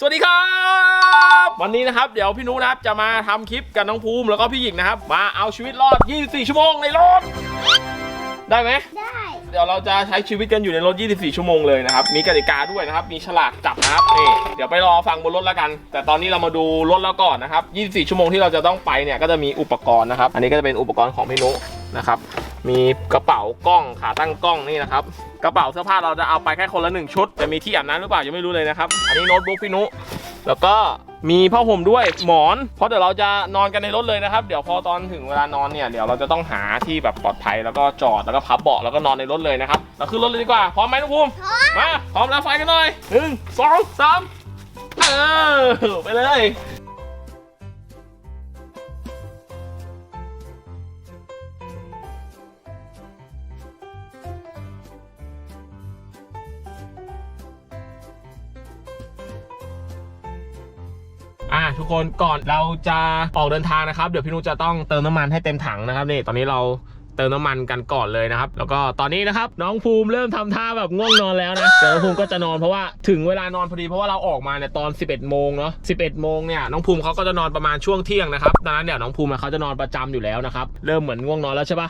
สวัสดีครับ วันนี้นะครับ เดี๋ยวพี่นุนะครับจะมาทำคลิปกับน้องภูมิแล้วก็พี่หญิงนะครับ มาเอาชีวิตรอด 24 ชั่วโมงในรถ ได้ไหมได้เดี๋ยวเราจะใช้ชีวิตกันอยู่ในรถ 24 ชั่วโมงเลยนะครับ มีกติกาด้วยนะครับ มีฉลากจับนะครับนี่เดี๋ยวไปรอฟังบนรถแล้วกัน แต่ตอนนี้เรามาดูรถแล้วก่อนนะครับ 24 ชั่วโมงที่เราจะต้องไปเนี่ยก็จะมีอุปกรณ์นะครับ อันนี้ก็จะเป็นอุปกรณ์ของพี่นุนะครับ มีกระเป๋ากล้องขาตั้งกล้องนี่นะครับ กระเป๋าเสื้อผ้าเราจะเอาไปแค่คนละหนึ่งชุดจะมีที่อาบน้ำหรือเปล่ายังไม่รู้เลยนะครับ อันนี้โน้ตบุ๊กพี่นุ แล้วก็มีผ้าห่มด้วยหมอน เพราะเดี๋ยวเราจะนอนกันในรถเลยนะครับ เดี๋ยวพอตอนถึงเวลานอนเนี่ยเดี๋ยวเราจะต้องหาที่แบบปลอดภัยแล้วก็จอดแล้วก็พับเบาะแล้วก็นอนในรถเลยนะครับเราขึ้นรถเลยดีกว่าพร้อมไหมน้องภูมิมาพร้อมแล้วไฟกันหน่อยหนึ่งสองสามเออไปเลย ทุกคนก่อนเราจะออกเดินทางนะครับเดี๋ยวพี่นุจะต้องเติมน้ำมันให้เต็มถังนะครับนี่ตอนนี้เราเติมน้ำมันกันก่อนเลยนะครับ แล้วก็ตอนนี้นะครับน้องภูมิเริ่มทำท่าแบบง่วงนอนแล้วนะเดี๋ยวน้องภูมิก็จะนอนเพราะว่าถึงเวลานอนพอดีเพราะว่าเราออกมาเนี่ยตอน 11โมงเนาะ11โมงเนี่ยน้องภูมิเขาก็จะนอนประมาณช่วงเที่ยงนะครับดังนั้นเดี๋ยวน้องภูมิเขาจะนอนประจำอยู่แล้วนะครับเริ่มเหมือนง่วงนอนแล้วใช่ปะ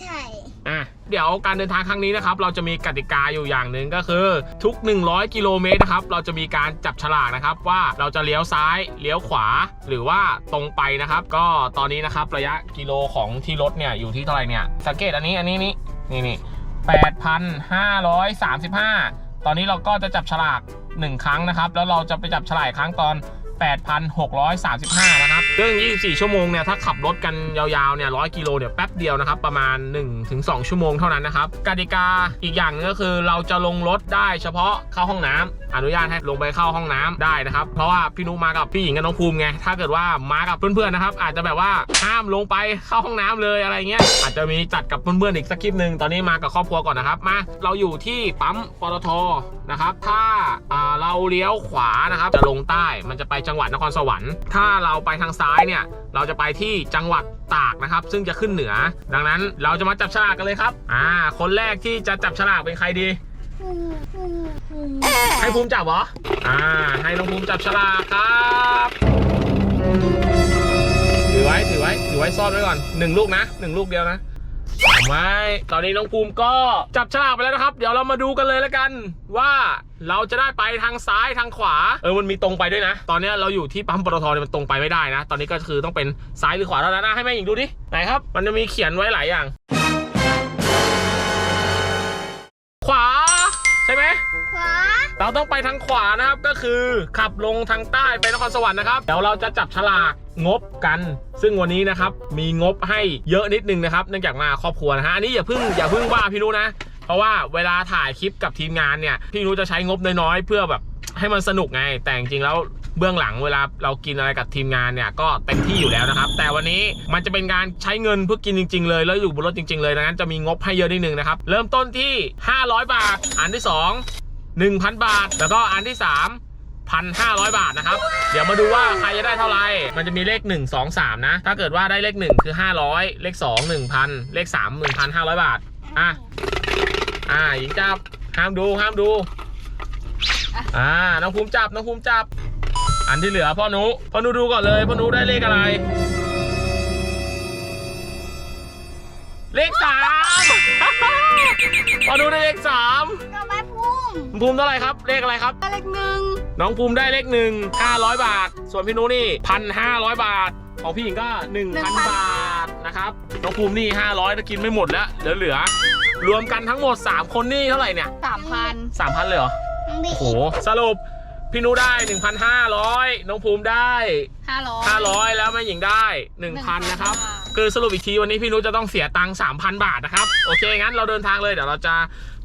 ใช่ อะเดี๋ยวการเดินทางครั้งนี้นะครับ เราจะมีกติกาอยู่อย่างหนึ่งก็คือทุก 100 กิโลเมตรนะครับ เราจะมีการจับฉลากนะครับ ว่าเราจะเลี้ยวซ้ายเลี้ยวขวา หรือว่าตรงไปนะครับ ก็ตอนนี้นะครับระยะกิโลของที่รถเนี่ยอยู่ที่เท่าไหร่เนี่ยสังเกตอันนี้อันนี้นี่นี่นี่แปดพันห้าร้อยสามสิบห้าตอนนี้เราก็จะจับฉลาก 1 ครั้งนะครับ แล้วเราจะไปจับฉลากครั้งตอน 8,635 นะครับซึ่ง24 ชั่วโมงเนี่ยถ้าขับรถกันยาวๆเนี่ย100 กิโลเนี่ยแป๊บเดียวนะครับ ประมาณ 1-2 ชั่วโมงเท่านั้นนะครับกติกาอีกอย่างนึงก็คือเราจะลงรถได้เฉพาะเข้าห้องน้ำอนุญาตให้ลงไปเข้าห้องน้ำได้นะครับ เพราะว่าพี่นุมากับพี่หญิงกับน้องภูมิไงถ้าเกิดว่ามากับเพื่อนๆนะครับ อาจจะแบบว่าห้ามลงไปเข้าห้องน้ำเลยอะไรเงี้ยอาจจะมีจัดกับเพื่อนๆอีกสักคลิปหนึ่งตอนนี้มากับครอบครัวก่อนนะครับมาเราอยู่ที่ปั๊มปตทนะครับ ถ้าเราเลี้ยวขวานะครับจะลงใต้มันจะไปจังหวัดนครสวรรค์ ถ้าเราไปทางซ้ายเนี่ย เราจะไปที่จังหวัดตากนะครับ ซึ่งจะขึ้นเหนือ ดังนั้นเราจะมาจับฉลากกันเลยครับ อ่า คนแรกที่จะจับฉลากเป็นใครดี ให้ภูมิจับเหรอ อ่า ให้น้องภูมิจับฉลากครับ ถือไว้ ถือไว้ ถือไว้ซ่อนไว้ก่อนหนึ่งลูกนะหนึ่งลูกเดียวนะ ไม่ตอนนี้น้องภูมิก็จับฉลากไปแล้วนะครับ เดี๋ยวเรามาดูกันเลยแล้วกันว่าเราจะได้ไปทางซ้ายทางขวา เออมันมีตรงไปด้วยนะ ตอนนี้เราอยู่ที่ปั๊มปตทเนี่ยมันตรงไปไม่ได้นะ ตอนนี้ก็คือต้องเป็นซ้ายหรือขวาเท่านั้นนะให้แม่หญิงดูดิไหนครับ มันจะมีเขียนไว้หลายอย่าง ขวาใช่ไหมขวา เราต้องไปทางขวานะครับก็คือขับลงทางใต้ไปนครสวรรค์นะครับเดี๋ยวเราจะจับฉลากงบกัน ซึ่งวันนี้นะครับมีงบให้เยอะนิดนึงนะครับ เนื่องจากมาครอบครัวนะฮะอันนี้อย่าเพิ่งอย่าเพิ่งว่าพี่นุนะ เพราะว่าเวลาถ่ายคลิปกับทีมงานเนี่ยพี่นุจะใช้งบน้อยๆเพื่อแบบให้มันสนุกไง แต่จริงๆแล้วเบื้องหลังเวลาเรากินอะไรกับทีมงานเนี่ยก็เต็มที่อยู่แล้วนะครับ แต่วันนี้มันจะเป็นการใช้เงินเพื่อกินจริง ๆ เลย แล้วอยู่บนรถจริง ๆ เลยดังนั้นจะมีงบให้เยอะนิดนึงนะครับ เริ่มต้นที่ 500 บาท อันที่สอง 1,000 บาท แล้วก็อันที่ 3 1,500 บาทนะครับ เดี๋ยวมาดูว่าใครจะได้เท่าไหร่ มันจะมีเลข 1 2 3 นะ ถ้าเกิดว่าได้เลข 1 คือ 500 เลข 2 1,000 เลข 3 1,500 บาท อะ อ่าหญิงจับ ห้ามดู ห้ามดู อ่า น้องภูมิจับ น้องภูมิจับ อันที่เหลือพ่อหนุพ่อหนุดูก่อนเลย พ่อหนุได้เลขอะไร เลขสามพ่อหนุได้เลขสาม ภูมิเท่าไหร่ครับ เลขอะไรครับ เลขหนึ่งน้องภูมิได้เลขหนึ่งห้าร้อยบาท ส่วนพี่นุนี่พันห้าร้อยบาท ของพี่หญิงก็หนึ่งพันบาทนะครับ น้องภูมินี่ห้าร้อยถ้ากินไม่หมดแล้วเหลือเหลือๆรวมกันทั้งหมด3คนนี่เท่าไหร่เนี่ยสามพันสามพันเลยเหรอทั้งดีโห สรุปพี่นุได้ 1,500 น้องภูมิได้ห้าร้อย500 แล้วแม่หญิงได้ 1,000 นะครับ คือสรุปอีกทีวันนี้พี่นุจะต้องเสียตังค์3,000 บาทนะครับ โอเค งั้นเราเดินทางเลย เดี๋ยวเราจะ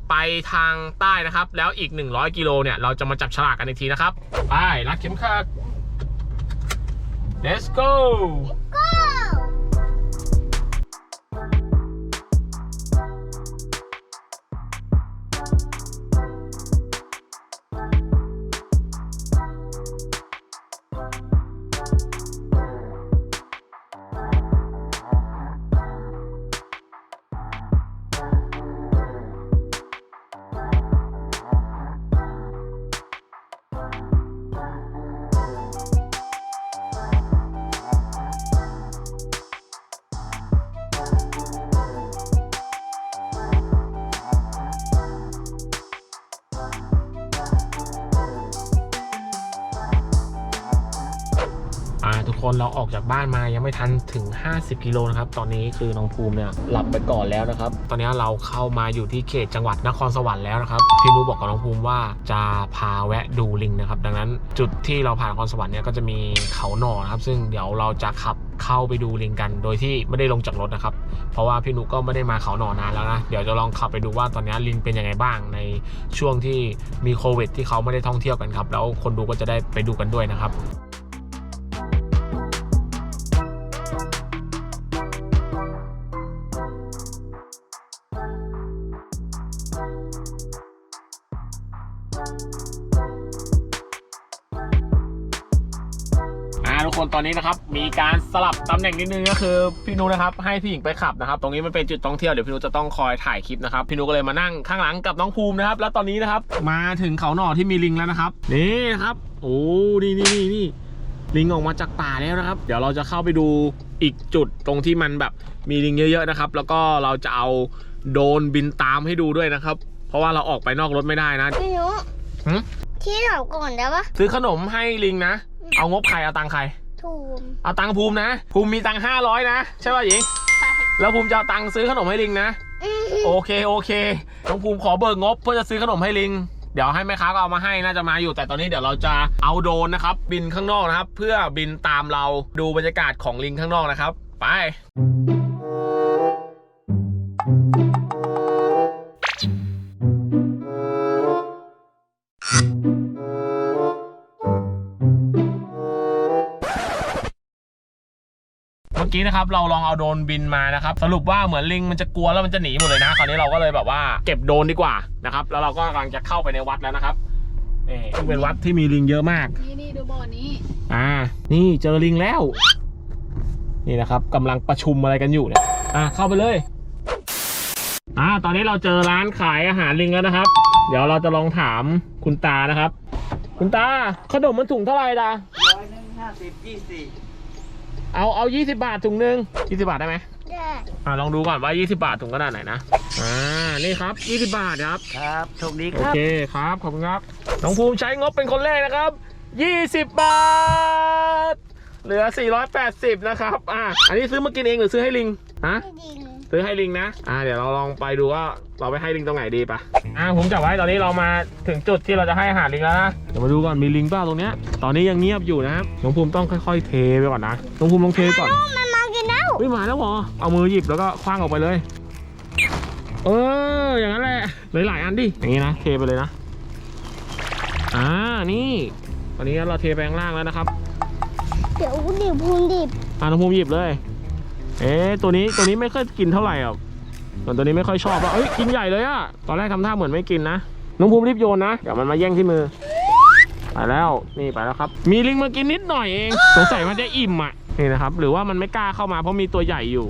ไปทางใต้นะครับ แล้วอีก 100 กิโลเนี่ย เราจะมาจับฉลากกันอีกทีนะครับ ไป รัดเข็มขัด let's go เราออกจากบ้านมายังไม่ทันถึง 50 กิโลนะครับ ตอนนี้คือน้องภูมิเนี่ยหลับไปก่อนแล้วนะครับ ตอนนี้เราเข้ามาอยู่ที่เขตจังหวัดนครสวรรค์แล้วนะครับ พี่นุบอกกับน้องภูมิว่าจะพาแวะดูลิงนะครับ ดังนั้นจุดที่เราผ่านนครสวรรค์เนี่ยก็จะมีเขาหน่อนะครับ ซึ่งเดี๋ยวเราจะขับเข้าไปดูลิงกัน โดยที่ไม่ได้ลงจากรถนะครับ เพราะว่าพี่นุก็ไม่ได้มาเขาหน่อนานแล้วนะ เดี๋ยวจะลองขับไปดูว่าตอนนี้ลิงเป็นยังไงบ้างในช่วงที่มีโควิด ที่เขาไม่ได้ท่องเที่ยวกันครับ แล้วคนดูก็จะได้ไปดูกันด้วยนะครับ นตอนนี้นะครับมีการสลับตำแหน่งนิดนึงก็คือพี่นุนะครับให้พี่หญิงไปขับนะครับตรงนี้มันเป็นจุดท่องเที่ยวเดี๋ยวพี่นุจะต้องคอยถ่ายคลิปนะครับพี่นุก็เลยมานั่งข้างหลังกับน้องภูมินะครับแล้วตอนนี้นะครับมาถึงเขาหน่อที่มีลิงแล้วนะครับนี่นะครับโอ้นี่นี่นี่นี่ลิงออกมาจากป่าแล้วนะครับ เดี๋ยวเราจะเข้าไปดูอีกจุดตรงที่มันแบบมีลิงเยอะๆนะครับ แล้วก็เราจะเอาโดรนบินตามให้ดูด้วยนะครับ เพราะว่าเราออกไปนอกรถไม่ได้นะพี่นุหึที่เราก่อนได้ปะซื้อขนมให้ลิงนะ เอางบใครเอาตังค์ใคร ถูกเอาตังค์ภูมินะ ภูมิมีตังค์ห้าร้อยนะ ใช่ป่ะหญิงแล้วภูมิจะเอาตังค์ซื้อขนมให้ลิงนะ อืมโอเคโอเค น้องภูมิขอเบิกงบเพื่อจะซื้อขนมให้ลิง เดี๋ยวให้แม่ค้าก็เอามาให้น่าจะมาอยู่ แต่ตอนนี้เดี๋ยวเราจะเอาโดรนนะครับ บินข้างนอกนะครับ เพื่อบินตามเราดูบรรยากาศของลิงข้างนอกนะครับ ไป กี้นะครับเราลองเอาโดรนบินมานะครับสรุปว่าเหมือนลิงมันจะกลัวแล้วมันจะหนีหมดเลยนะคราวนี้เราก็เลยแบบว่าเก็บโดรนดีกว่านะครับแล้วเราก็กำลังจะเข้าไปในวัดแล้วนะครับนี่ซึ่งเป็นวัดที่มีลิงเยอะมาก นี่นี่ดูบ่อนี้ อ่า นี่เจอลิงแล้ว นี่นะครับกำลังประชุมอะไรกันอยู่เนี่ยอ่าเข้าไปเลยอ่าตอนนี้เราเจอร้านขายอาหารลิงแล้วนะครับ เดี๋ยวเราจะลองถามคุณตานะครับ คุณตาขนมมันถุงเท่าไหร่ดาร้อยหนึ่งห้าสิบยี่สิบ เอาเอายี่สิบาทถุงหนึ่งยี่สิบาทได้ไหมได้อ่าลองดูก่อนว่า 20 บาทถุงขนาดไหนนะอ่านี่ครับ 20 บาทครับ ครับโชคดีคโอรับเคครับ ขอบคุณครับ น้องภูมิใช้งบเป็นคนแรกนะครับ 20 บาท เหลือ 480 นะครับ อ่าอันนี้ซื้อมากินเองหรือซื้อให้ลิง ฮะ ไม่ดิงซื้อให้ลิงนะ อ่า เดี๋ยวเราลองไปดูว่าเราไปให้ลิงตรงไหนดีปะอ่าผมจับไว้ตอนนี้เรามาถึงจุดที่เราจะให้อาหารลิงแล้วนะ เดี๋ยวมาดูก่อนมีลิงเปล่าตรงเนี้ย ตอนนี้ยังเงียบอยู่นะครับน้องภูมิต้องค่อย ๆ เทไปก่อนนะน้องภูมิลองเทก่อนมันมากินแล้ววิมาแล้วเหรอ เอามือหยิบแล้วก็คว้างออกไปเลย เออ อย่างนั้นแหละ หลายๆอันดิ อย่างนี้นะ เทไปเลยนะ อ่า นี่ ตอนนี้เราเทไปข้างล่างแล้วนะครับ เดี๋ยวดิบพูนดิบอ่าน้องภูมิหยิบเลย เอ๊ะตัวนี้ตัวนี้ไม่ค่อยกินเท่าไหร่อะส่วนตัวนี้ไม่ค่อยชอบแล้วเอ้ยกินใหญ่เลยอะตอนแรกทำท่าเหมือนไม่กินนะน้องภูมิรีบโยนนะเดี๋ยวมันมาแย่งที่มือไปแล้วนี่ไปแล้วครับ มีลิงมากินนิดหน่อยเองสงสัยมันจะอิ่มอะนี่นะครับ หรือว่ามันไม่กล้าเข้ามาเพราะมีตัวใหญ่อยู่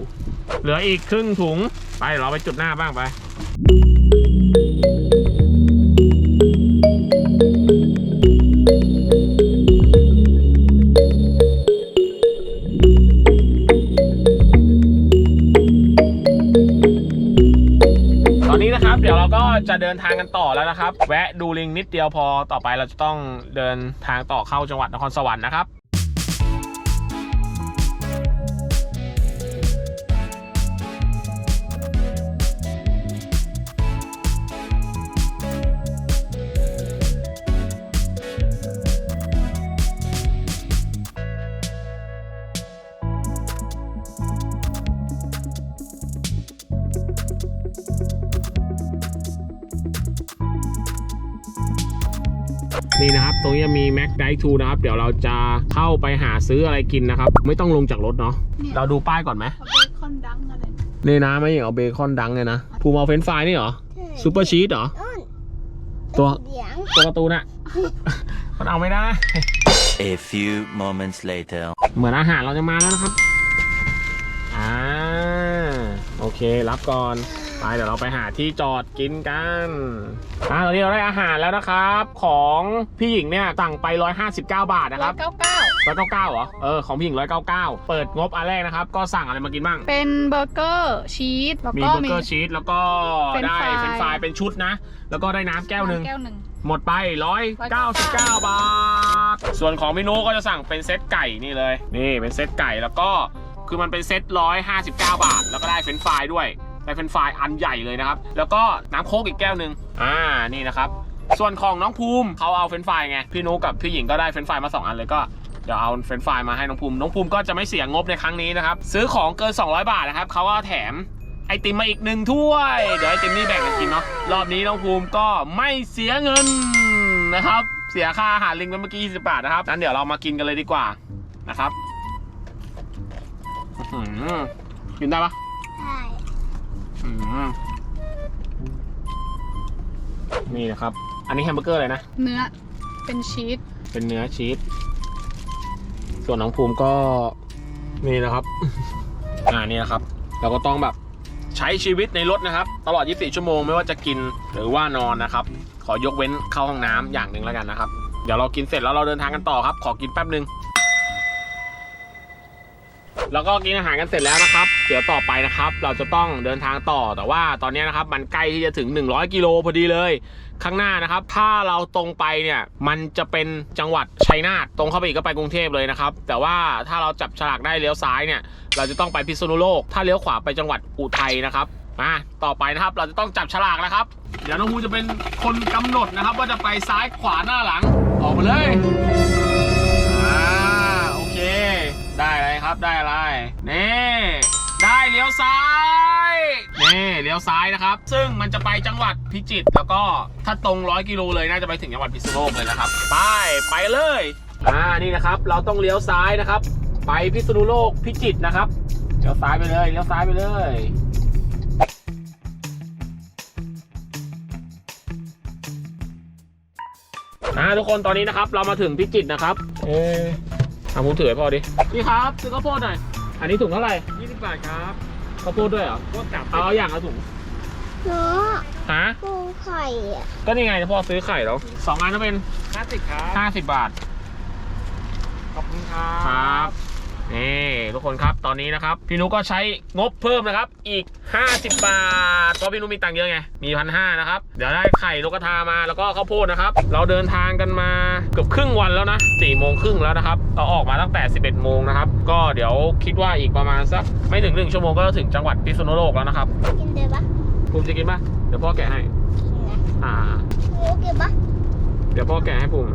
เหลืออีกครึ่งถุงไปเราไปจุดหน้าบ้างไป จะเดินทางกันต่อแล้วนะครับ แวะดูลิงนิดเดียวพอต่อไปเราจะต้องเดินทางต่อเข้าจังหวัดนครสวรรค์นะครับ นี่นะครับตรงนี้จะมีแม็กไดทูนะครับ เดี๋ยวเราจะเข้าไปหาซื้ออะไรกินนะครับ ไม่ต้องลงจากรถเนาะเนี่ยเราดูป้ายก่อนไหมเขาเบคอนดังอะไรเนี่ยนี่นะไม่อย่างเอาเบคอนดังเลยนะภูมิเอาเฟรนช์ฟรายนี่เหรอซูเปอร์ชีสเหรออ้นตัวเสียงตัวการ์ตูนอะมันเอาไม่ได้ A few moments later. เหมือนอาหารเราจะมาแล้วนะครับอ่าโอเค รับก่อน ไปเดี๋ยวเราไปหาที่จอดกินกันอ่าตอนนี้เราได้อาหารแล้วนะครับ ของพี่หญิงเนี่ยสั่งไป 159 บาทนะคร้อรัยบเก้าเก้าร้อยเก้าเก้าเหรอ เออ ของพี่หญิงร้อยเก้าเก้าเปิดงบอันแรกนะครับ ก็สั่งอะไรมากินบ้าง เป็นเบอร์เกอร์ชีสแล้วมีก็เบอร์มี เกอร์ชีสแล้วก็เฟรนช์ได้ฟรายเฟรนช์ฟรายเป็นชุดนะ แล้วก็ได้น้ำแก้วหนึ่ง แก้วหนึ่ง หมดไป 199 บาท ส่วนส่วนของเมนูก็จะสั่งเป็นเซตไก่นี่เลย นี่เป็นเซตไก่แล้วก็คือมันเป็นเซตร้อยห้าสิบเก้าบาท แล้วก็ได้เฟรนช์ฟรายด้วย ไดเฟรนช์ฟอันใหญ่เลยนะครับ แล้วก็น้ำโค้กอีกแก้วหนึ่งอ่านี่นะครับ ส่วนของน้องภูมิเขาเอาเฟรนช์ฟไงพี่นุกับพี่หญิงก็ได้เฟรนช์ฟมาสองอันเลยก็เดี๋ยวเอาเฟรนช์ฟรายมาให้น้องภูมิน้องภูมิก็จะไม่เสียงบในครั้งนี้นะครับซื้อของเกิน 200 บาทนะครับเขาก็แถมไอติมมาอีกหนึ่งถ้วย เดี๋ยวไอติมนี่แบ่งกันกินเนาะรอบนี้น้องภูมิก็ไม่เสียเงินนะครับ เสียค่าอาหารลิงไปเมื่อกี้20บาทนะครับงั้นเดี๋ยวเรามากินกันเลยดีกว่านะครับอื้อหือกินได้ปะใช่ นี่นะครับ อันนี้แฮมเบอร์เกอร์อะไรนะ เนื้อ เป็นชีส เป็นเนื้อชีส ส่วนน้องภูมิก็นี่นะครับ อ่านี่นะครับ เราก็ต้องแบบใช้ชีวิตในรถนะครับ ตลอด 24 ชั่วโมงไม่ว่าจะกินหรือว่านอนนะครับ ขอยกเว้นเข้าห้องน้ำอย่างหนึ่งแล้วกันนะครับ เดี๋ยวเรากินเสร็จแล้วเราเดินทางกันต่อครับ ขอกินแป๊บหนึ่ง แล้วก็กินอาหารกันเสร็จแล้วนะครับเดี๋ยวต่อไปนะครับ เราจะต้องเดินทางต่อแต่ว่าตอนนี้นะครับ มันใกล้ที่จะถึง 100 กิโลพอดีเลย ข้างหน้านะครับ ถ้าเราตรงไปเนี่ยมันจะเป็นจังหวัดชัยนาทตรงเข้าไปอีกก็ไปกรุงเทพเลยนะครับ แต่ว่าถ้าเราจับฉลากได้เลี้ยวซ้ายเนี่ย เราจะต้องไปพิษณุโลก ถ้าเลี้ยวขวาไปจังหวัดอุทัยนะครับมาต่อไปนะครับเราจะต้องจับฉลากแล้วครับ เดี๋ยวน้องภูจะเป็นคนกำหนดนะครับ ว่าจะไปซ้ายขวาหน้าหลังออกมาเลย ครับได้อะไรนี่ได้เลี้ยวซ้ายนี่เลี้ยวซ้ายนะครับ ซึ่งมันจะไปจังหวัดพิจิตรแล้วก็ถ้าตรง100กิโลเลยน่าจะไปถึงจังหวัดพิษณุโลกเลยนะครับไปไปเลยอ่านี่นะครับ เราต้องเลี้ยวซ้ายนะครับ ไปพิษณุโลกพิจิตรนะครับเลี้ยวซ้ายไปเลยเลี้ยวซ้ายไปเลยอ่าทุกคนตอนนี้นะครับเรามาถึงพิจิตรนะครับ เอ เอาผมถือให้พอดิพี่ครับซื้อข้าวโพดหน่อยอันนี้ถุงเท่าไหร่20บาทครับข้าวโพดด้วยเหรอพวกจับเอาอย่างละถุงเนาะฮะปูไข่อะก็นี่ไงพ่อซื้อไข่แล้วสองอันก็เป็น50ครับห้าสิบบาทขอบคุณครับ ครับ นี่ทุกคนครับตอนนี้นะครับ พี่นุก็ใช้งบเพิ่มนะครับ อีก 50 บาทเพราะพี่นุมีตังค์เยอะไง มีพันห้านะครับ เดี๋ยวได้ไข่นกกระทามาแล้วก็ข้าวโพดนะครับ เราเดินทางกันมาเกือบครึ่งวันแล้วนะสี่โมงครึ่งแล้วนะครับ เราออกมาตั้งแต่ 11โมงนะครับ ก็เดี๋ยวคิดว่าอีกประมาณสักไม่ถึงหนึ่งชั่วโมงก็จะถึงจังหวัดพิษณุโลกแล้วนะครับกินได้ปะภูมิจะกินปะเดี๋ยวพ่อแกะให้กินนะอ่าหมูกินปะเดี๋ยวพ่อแกะให้ภูมิ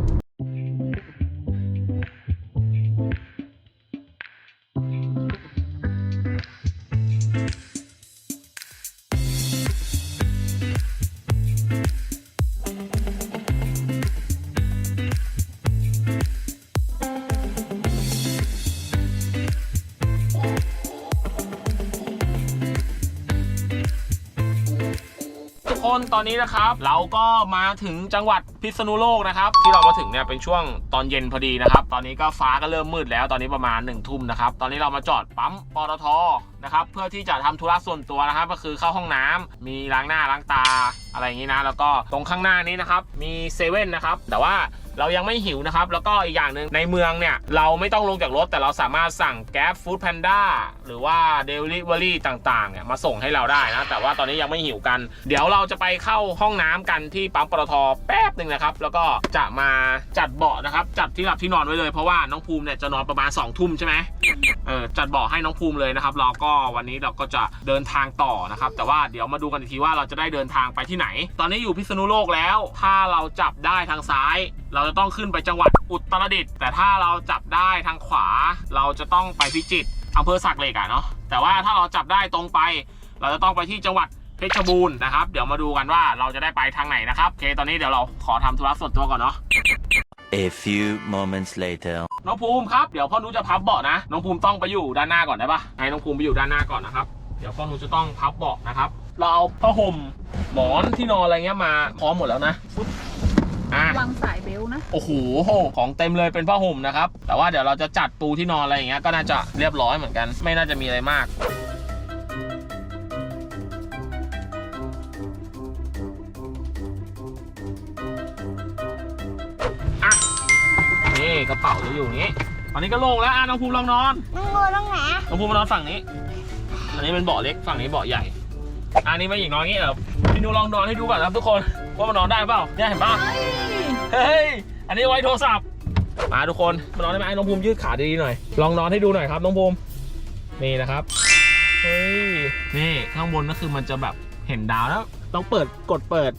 ทุกคนตอนนี้นะครับ เราก็มาถึงจังหวัดพิษณุโลกนะครับ ที่เรามาถึงเนี่ยเป็นช่วงตอนเย็นพอดีนะครับ ตอนนี้ก็ฟ้าก็เริ่มมืดแล้วตอนนี้ประมาณ1นึ่ทุ่มนะครับ ตอนนี้เรามาจอดปั๊มปตทนะครับเพื่อที่จะทำธุระส่วนตัวนะครับ ก็คือเข้าห้องน้ำมีล้างหน้าล้างตาอะไรอย่างนี้นะ แล้วก็ตรงข้างหน้านี้นะครับมีเซเว่นนะครับแต่ว่าเรายังไม่หิวนะครับ แล้วก็อีกอย่างหนึ่งในเมืองเนี่ย เราไม่ต้องลงจากรถแต่เราสามารถสั่งแก๊บฟู้ดแพนด้าหรือว่าเดลิเวอรี่ต่างๆเนี่ยมาส่งให้เราได้นะแต่ว่าตอนนี้ยังไม่หิวกัน เดี๋ยวเราจะไปเข้าห้องน้ำกันที่ปั๊มปตทแป๊บหนึ่งนะครับ แล้วก็จะมาจัดเบาะนะครับ จัดที่หลับที่นอนไว้เลย เพราะว่าน้องภูมิเนี่ยจะนอนประมาณ2องทุ่มใช่ไหมเออจัดเบาะให้น้องภูมิเลยนะครับเราก็วันนี้เราก็จะเดินทางต่อนะครับ แต่ว่าเดี๋ยวมาดูกันอีกทีว่าเราจะได้เดินทางไปที่ไหน ตอนนี้อยู่พิษณุโลกแล้ว ถ้าเราจับได้ทางซ้าย เราจะต้องขึ้นไปจังหวัดอุตรดิตถ์แต่ถ้าเราจับได้ทางขวา เราจะต้องไปพิจิตรอำเภอสักเหล็กอะเนาะแต่ว่าถ้าเราจับได้ตรงไป เราจะต้องไปที่จังหวัด เพชรบูรณ์นะครับ เดี๋ยวมาดูกันว่าเราจะได้ไปทางไหนนะครับโอเคตอนนี้เดี๋ยวเราขอทำธุระส่วนตัวก่อนเนาะ A few moments later. น้องภูมิครับ เดี๋ยวพ่อนุจะพับเบาะนะ น้องภูมิต้องไปอยู่ด้านหน้าก่อนได้ปะให้น้องภูมิไปอยู่ด้านหน้าก่อนนะครับ เดี๋ยวพ่อนุจะต้องพับเบาะนะครับ เราเอาผ้าห่มหมอนที่นอนอะไรเงี้ยมาพร้อมหมดแล้วนะปุ๊บอะ วางสายเบลต์นะ โอ้โห ของเต็มเลยเป็นผ้าห่มนะครับ แต่ว่าเดี๋ยวเราจะจัดปูที่นอนอะไรอย่างเงี้ยก็น่าจะเรียบร้อยเหมือนกัน ไม่น่าจะมีอะไรมาก กระเป๋าจะอยู่อย่างนี้ ตอนนี้ก็โล่งแล้วอะน้องภูมิลองนอน น้องโง่ต้องไหนอะน้องภูมิมานอนฝั่งนี้ อันนี้เป็นเบาะเล็กฝั่งนี้เบาะใหญ่ อันนี้ไม่หญิงนอนอย่างนี้เหรอพี่นูลองนอนให้ดูก่อนนะครับทุกคนว่ามันนอนได้เปล่าเนี่ยเห็นป่ะเฮ้ยอันนี้ไว้โทรศัพท์มาทุกคนมานอนได้ไหมน้องภูมิยืดขาดีๆหน่อย ลองนอนให้ดูหน่อยครับ น้องภูมินี่นะครับเฮ้ยนี่ข้างบนก็คือมันจะแบบเห็นดาวแล้วต้องเปิดกดเปิด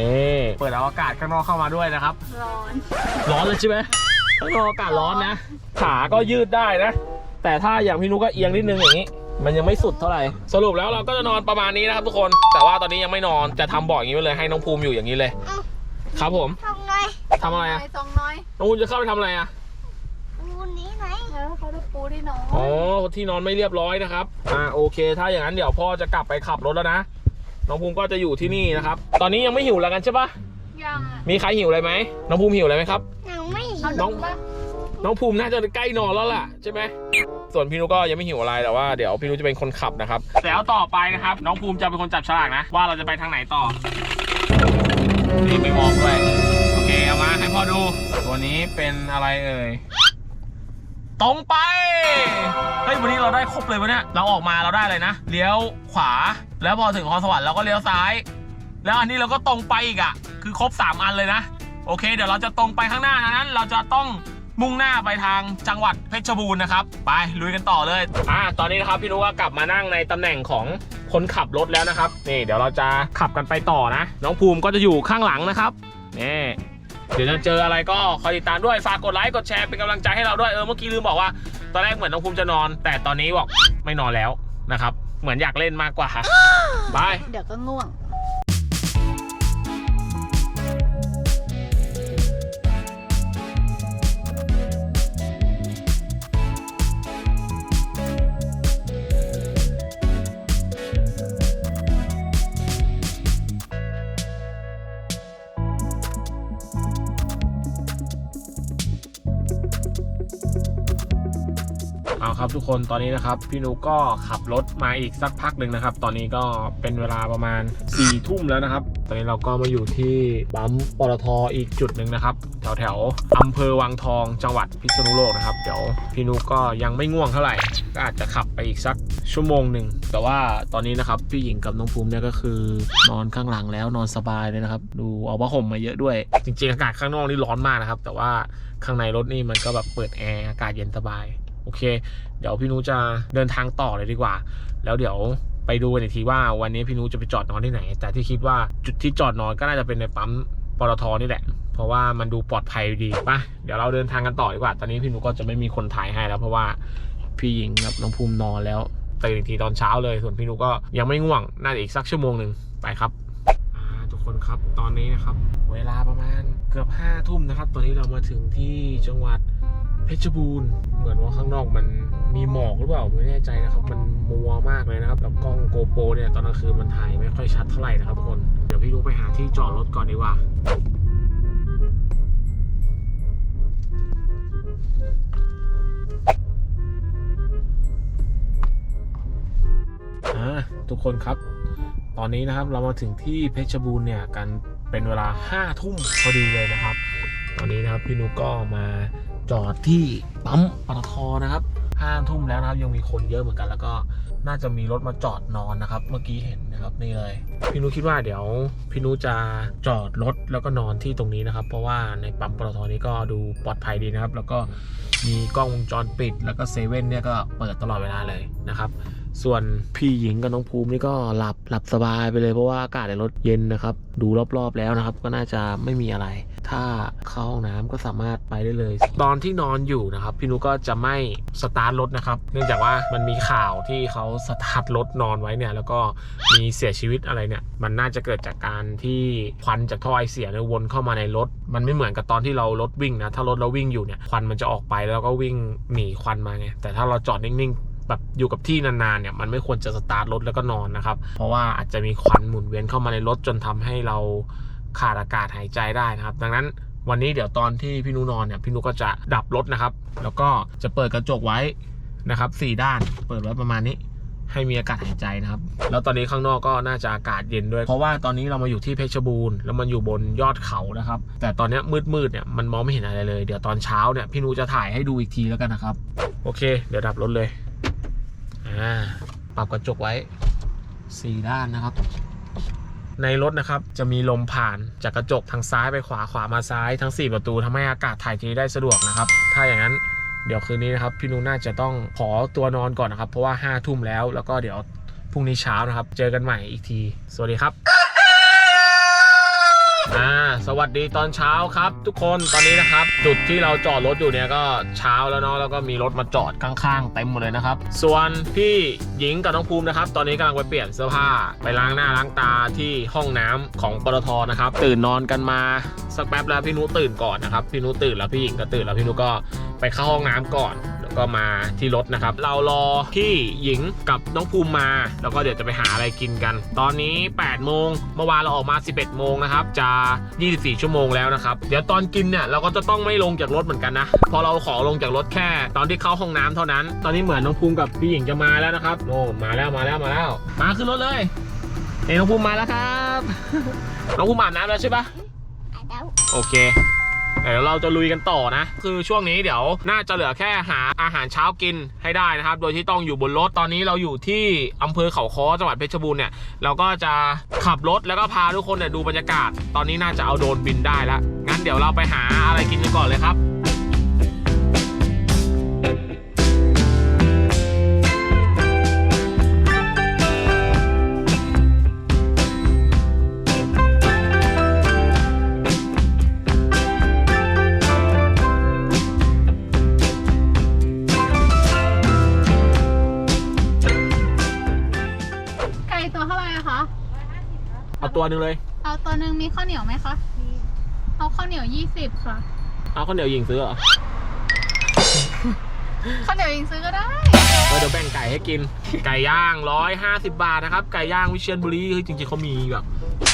นี่เปิดเอาอากาศข้างนอกเข้ามาด้วยนะครับ ร้อน ร้อนเลยใช่ไหม ข้างนอกอากาศร้อนนะ ขาก็ยืดได้นะ แต่ถ้าอย่างพี่นุกก็เอียงนิดนึงอย่างนี้ มันยังไม่สุดเท่าไหร่ สรุปแล้วเราก็จะนอนประมาณนี้นะครับทุกคน แต่ว่าตอนนี้ยังไม่นอน จะทำบ่ออย่างนี้ไว้เลย ให้น้องภูมิอยู่อย่างนี้เลย เอ้า ครับผมทำไงทำอะไรอะสองน้อยน้องภูมิจะเข้าไปทำอะไรอะวันนี้ไหนแล้วเขาจะปูที่น้องอ๋อ ที่นอนไม่เรียบร้อยนะครับ อ่า โอเค ถ้าอย่างนั้นเดี๋ยวพ่อจะกลับไปขับรถแล้วนะ น้องภูมิก็จะอยู่ที่นี่นะครับ ตอนนี้ยังไม่หิวแล้วกันใช่ปะยังอะมีใครหิวอะไรไหมน้องภูมิหิวอะไรไหมครับ ยัง ไม่เอาเห็นน้องปะน้องภูมิน่าจะใกล้นอนแล้วล่ะใช่ไหม ส่วนพี่นุก็ยังไม่หิวอะไรแต่ว่าเดี๋ยวพี่นุจะเป็นคนขับนะครับ แล้วต่อไปนะครับ น้องภูมิจะเป็นคนจับฉลากนะ ว่าเราจะไปทางไหนต่อ นี่ไปมองด้วย โอเคเอามาให้พ่อดู ตัวนี้เป็นอะไรเอ่ย ตรงไป เฮ้ยวันนี้เราได้ครบเลยวะเนี่ย เราออกมาเราได้อะไรนะ เลี้ยวขวา แล้วพอถึงคอนสวรรค์เราก็เลี้ยวซ้าย แล้วอันนี้เราก็ตรงไปอีกอะคือครบ 3 อันเลยนะ โอเค เดี๋ยวเราจะตรงไปข้างหน้านั้น เราจะต้องมุ่งหน้าไปทางจังหวัดเพชรบูรณ์นะครับ ไปลุยกันต่อเลยอ่าตอนนี้นะครับพี่นุก็กลับมานั่งในตำแหน่งของคนขับรถแล้วนะครับ นี่เดี๋ยวเราจะขับกันไปต่อนะ น้องภูมิก็จะอยู่ข้างหลังนะครับนี่เดี๋ยวจะเจออะไรก็คอยติดตามด้วยฝากกดไลค์กดแชร์เป็นกำลังใจให้เราด้วยเออเมื่อกี้ลืมบอกว่า ตอนแรกเหมือนน้องภูมิจะนอน แต่ตอนนี้บอกไม่นอนแล้วนะครับ เหมือนอยากเล่นมากกว่าบายเดี๋ยวก็ง่วง ทุกคนตอนนี้นะครับ พี่นุก็ขับรถมาอีกสักพักหนึ่งนะครับ ตอนนี้ก็เป็นเวลาประมาณ4ี่ทุ่มแล้วนะครับ ตอนนี้เราก็มาอยู่ที่ปั๊มปตทอีกจุดหนึ่งนะครับ แถวแถวอำเภอวังทองจังหวัดพิษณุโลกนะครับ เดี๋ยวพี่นุกก็ยังไม่ง่วงเท่าไหร่ ก็อาจจะขับไปอีกสักชั่วโมงหนึ่ง แต่ว่าตอนนี้นะครับพี่หญิงกับน้องภูมิเนี่ยก็คือนอนข้างหลังแล้วนอนสบายเลยนะครับ ดูเอาผ้าห่มมาเยอะด้วย จริงๆ อากาศข้างนอกนี่ร้อนมากนะครับ แต่ว่าข้างในรถนี่มันก็แบบเปิดแอร์อากาศเย็นสบาย โอเค เดี๋ยวพี่นุจะเดินทางต่อเลยดีกว่า แล้วเดี๋ยวไปดูกันอีกทีว่าวันนี้พี่นุจะไปจอดนอนที่ไหน แต่ที่คิดว่าจุดที่จอดนอนก็น่าจะเป็นในปั๊มปตทนี่แหละ เพราะว่ามันดูปลอดภัยดีปะเดี๋ยวเราเดินทางกันต่อดีกว่า ตอนนี้พี่นุก็จะไม่มีคนถ่ายให้แล้ว เพราะว่าพี่หญิงกับน้องภูมินอนแล้วตื่นอีกทีตอนเช้าเลย ส่วนพี่นุก็ยังไม่ง่วง น่าจะอีกสักชั่วโมงหนึ่งไปครับทุกคนครับ ตอนนี้นะครับ เวลาประมาณเกือบห้าทุ่มนะครับ ตอนนี้เรามาถึงที่จังหวัด เพชรบูรณ์เหมือนว่าข้างนอกมันมีหมอกหรือเปล่าไม่แน่ใจนะครับ มันมัวมากเลยนะครับแล้วกล้องโกโปรเนี่ยตอนกลางคืนมันถ่ายไม่ค่อยชัดเท่าไหร่นะครับทุกคนเดี๋ยวพี่ลูกไปหาที่จอดรถก่อนดีกว่าอ่าทุกคนครับ ตอนนี้นะครับเรามาถึงที่เพชรบูรณ์เนี่ยกันเป็นเวลา5้าทุ่มพอดีเลยนะครับ ตอนนี้นะครับพี่นุกก็มา จอดที่ปั๊มปตทนะครับห้าทุ่มแล้วนะครับ ยังมีคนเยอะเหมือนกัน แล้วก็น่าจะมีรถมาจอดนอนนะครับ เมื่อกี้เห็นนะครับนี่เลย พี่นุคิดว่าเดี๋ยวพี่นุจะจอดรถแล้วก็นอนที่ตรงนี้นะครับ เพราะว่าในปั๊มปตทนี้ก็ดูปลอดภัยดีนะครับ แล้วก็มีกล้องวงจรปิด แล้วก็เซเว่นเนี่ยก็เปิดตลอดเวลาเลยนะครับส่วนพี่หญิงกับน้องภูมินี่ก็หลับหลับสบายไปเลยเพราะว่าอากาศในรถเย็นนะครับ ดูรอบๆแล้วนะครับ ก็น่าจะไม่มีอะไร ถ้าเข้าห้องน้ำก็สามารถไปได้เลย ตอนที่นอนอยู่นะครับพี่นุก็จะไม่สตาร์ทรถนะครับ เนื่องจากว่ามันมีข่าวที่เขาสตาร์ทรถนอนไว้เนี่ยแล้วก็มีเสียชีวิตอะไรเนี่ย มันน่าจะเกิดจากการที่ควันจากท่อไอเสียเนี่ยวนเข้ามาในรถ มันไม่เหมือนกับตอนที่เรารถวิ่งนะถ้ารถเราวิ่งอยู่เนี่ยควันมันจะออกไปแล้วก็วิ่งหนีควันมาไงแต่ถ้าเราจอดนิ่งๆแบบอยู่กับที่นานๆเนี่ยมันไม่ควรจะสตาร์ทรถแล้วก็นอนนะครับ เพราะว่าอาจจะมีควันหมุนเวียนเข้ามาในรถจนทำให้เรา ขาดอากาศหายใจได้นะครับ ดังนั้นวันนี้เดี๋ยวตอนที่พี่นุนอนเนี่ยพี่นุก็จะดับรถนะครับ แล้วก็จะเปิดกระจกไว้นะครับสี่ด้านเปิดไว้ประมาณนี้ให้มีอากาศหายใจนะครับ แล้วตอนนี้ข้างนอกก็น่าจะอากาศเย็นด้วย เพราะว่าตอนนี้เรามาอยู่ที่เพชรบูรณ์แล้วมันอยู่บนยอดเขานะครับ แต่ตอนนี้มืดๆเนี่ยมันมองไม่เห็นอะไรเลย เดี๋ยวตอนเช้าเนี่ยพี่นูจะถ่ายให้ดูอีกทีแล้วกันนะครับ โอเค เดี๋ยวดับรถเลย อ่า ปรับกระจกไว้สี่ด้านนะครับ ในรถนะครับ จะมีลมผ่านจากกระจกทางซ้ายไปขวาขวามาซ้ายทั้ง 4 ประตูทำให้อากาศถ่ายเทได้สะดวกนะครับ ถ้าอย่างนั้นเดี๋ยวคืนนี้นะครับพี่นุน่าจะต้องขอตัวนอนก่อนนะครับ เพราะว่า5้าทุ่มแล้วแล้วก็เดี๋ยวพรุ่งนี้เช้านะครับ เจอกันใหม่อีกที สวัสดีครับ อ่าสวัสดีตอนเช้าครับ ทุกคนตอนนี้นะครับ จุดที่เราจอดรถอยู่เนี่ยก็เช้าแล้วเนาะแล้วก็มีรถมาจอดข้างๆเต็มหมดเลยนะครับ ส่วนพี่หญิงกับน้องภูมินะครับ ตอนนี้กำลังไปเปลี่ยนเสื้อผ้า ไปล้างหน้าล้างตาที่ห้องน้ำของปตทนะครับ ตื่นนอนกันมาสักแป๊บแล้วพี่นุตื่นก่อนนะครับพี่นุตื่นแล้วพี่หญิงก็ตื่นแล้วพี่นุก็ไปเข้าห้องน้ำก่อน ก็มาที่รถนะครับ เรารอพี่หญิงกับน้องภูมิมา แล้วก็เดี๋ยวจะไปหาอะไรกินกัน ตอนนี้ 8 โมง เมื่อวานเราออกมา 11 โมงนะครับ จะ 24 ชั่วโมงแล้วนะครับ เดี๋ยวตอนกินเนี่ยเราก็จะต้องไม่ลงจากรถเหมือนกันนะ พอเราขอลงจากรถแค่ ตอนที่เข้าห้องน้ำเท่านั้น ตอนนี้เหมือนน้องภูมิกับพี่หญิงจะมาแล้วนะครับโน่นมาแล้วมาแล้วมาแล้ว มาขึ้นรถเลยเฮ้ยน้องภูมิมาแล้วครับ น้องภูมิอาบน้ำแล้วใช่ปะอะแล้วโอเค เดี๋ยวเราจะลุยกันต่อนะ คือช่วงนี้เดี๋ยวน่าจะเหลือแค่หาอาหารเช้ากินให้ได้นะครับ โดยที่ต้องอยู่บนรถตอนนี้เราอยู่ที่อำเภอเขาค้อจังหวัดเพชรบูรณ์เนี่ยเราก็จะขับรถแล้วก็พาทุกคนเนี่ยดูบรรยากาศ ตอนนี้น่าจะเอาโดรนบินได้แล้วงั้นเดี๋ยวเราไปหาอะไรกินกันก่อนเลยครับ เอาตัวหนึ่งเลย เอาตัวหนึ่งมีข้าวเหนียวไหมคะ เอาข้าวเหนียวยี่สิบค่ะ เอาข้าวเหนียวหญิงซื้อเหรอ ข้าวเหนียวยิงซื้อก็ได้ เออเดี๋ยวแบ่งไก่ให้กิน ไก่ย่าง 150 บาทนะครับ ไก่ย่างวิเชียรบุรีเฮ้ยจริงๆเขามีแบบ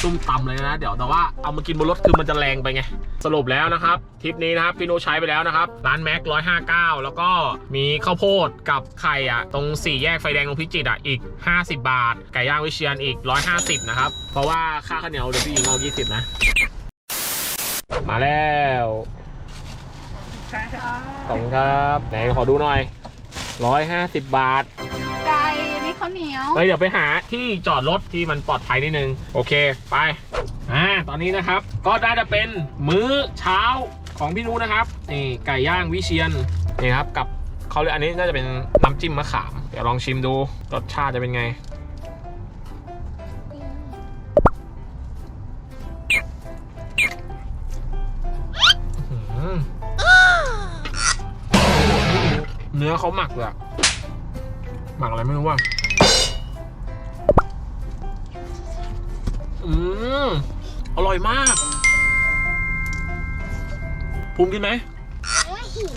ตุ้มตำเลยนะ เดี๋ยวแต่ว่าเอามากินบนรถคือมันจะแรงไปไง สรุปแล้วนะครับทริปนี้นะครับพี่โนใช้ไปแล้วนะครับ ร้านแม็ก159แล้วก็มีข้าวโพดกับไข่อะ ตรงสี่แยกไฟแดงตรงพิจิตรอะ อีก 50 บาท ไก่ย่างวิเชียรอีก 150 นะครับ เพราะว่าค่าข้าวเหนียวเดี๋ยวพี่หญิงเอา20 นะ มาแล้วขอบคุณครับไหนขอดูหน่อย 150บาท ไก่นี่ข้าวเหนียว เฮ้ยเดี๋ยวไปหาที่จอดรถที่มันปลอดภัยนิดนึง โอเคไปอ่าตอนนี้นะครับ ก็น่าจะเป็นมื้อเช้าของพี่นุนะครับนี่ไก่ย่างวิเชียนนี่ครับกับเขาเรียกอันนี้น่าจะเป็นน้ำจิ้มมะขาม เดี๋ยวลองชิมดูรสชาติจะเป็นไง เนื้อเขาหมักเลยอะหมักอะไรไม่รู้ว่า อืมอร่อยมาก ภูมิกินไหมไม่หิว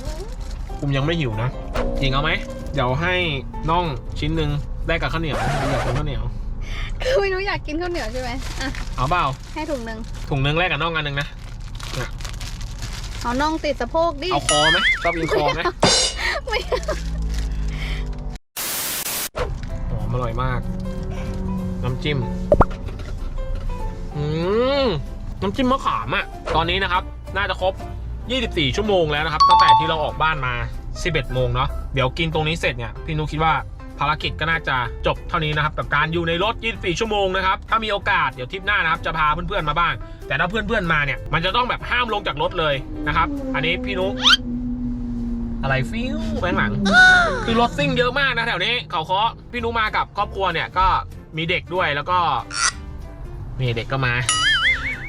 ภูมิยังไม่หิวนะจริงเอาไหม เดี๋ยวให้น่องชิ้นหนึ่งได้กับข้าวเหนียวอยากกินข้าวเหนียว คือไม่รู้อยากกินข้าวเหนียวใช่ไหมอะ เอาเปล่า ให้ถุงหนึ่งถุงหนึงแลกกับน่องอันหนึ่งนะ เอาน่องติดสะโพกดิ เอาคอไหมชอบกินคอไหม ไม่หอมอร่อยมาก น้ำจิ้ม อืม น้ำจิ้มมะขามอะตอนนี้นะครับ น่าจะครบ 24 ชั่วโมงแล้วนะครับ ตั้งแต่ที่เราออกบ้านมา 11 โมงเนาะ เดี๋ยวกินตรงนี้เสร็จเนี่ย พี่นุคิดว่าภารกิจก็น่าจะจบเท่านี้นะครับกับการอยู่ในรถ 24 ชั่วโมงนะครับ ถ้ามีโอกาสเดี๋ยวทริปหน้านะครับ จะพาเพื่อนๆมาบ้าง แต่ถ้าเพื่อนๆมาเนี่ย มันจะต้องแบบห้ามลงจากรถเลยนะครับ อันนี้พี่นุ อะไรฟิวแบงหลัง คือรถซิ่งเยอะมากนะแถวนี้ เขาเคาะพี่นุมากับครอบครัวเนี่ยก็มีเด็กด้วยแล้วก็ มีเด็กก็มา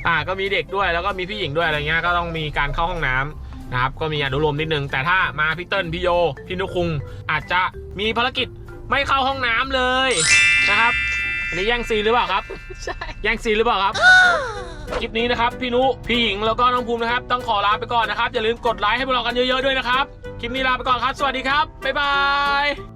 อ่าก็มีเด็กด้วยแล้วก็มีพี่หญิงด้วยอะไรเงี้ยก็ต้องมีการเข้าห้องน้ำนะครับก็มีอนุโลมนิดนึง แต่ถ้ามาพี่เติ้ลพี่โยพี่นุคุง อาจจะมีภารกิจไม่เข้าห้องน้ำเลยนะครับอันนี้แย่งซีนหรือเปล่าครับใช่แย่งซีนหรือเปล่าครับคลิปนี้นะครับพี่นุพี่หญิงแล้วก็น้องภูมินะครับ ต้องขอลาไปก่อนนะครับ อย่าลืมกดไลค์ให้พวกเรากันเยอะๆด้วยนะครับค ลิปนี้ลาไปก่อนครับ สวัสดีครับ บ๊ายบาย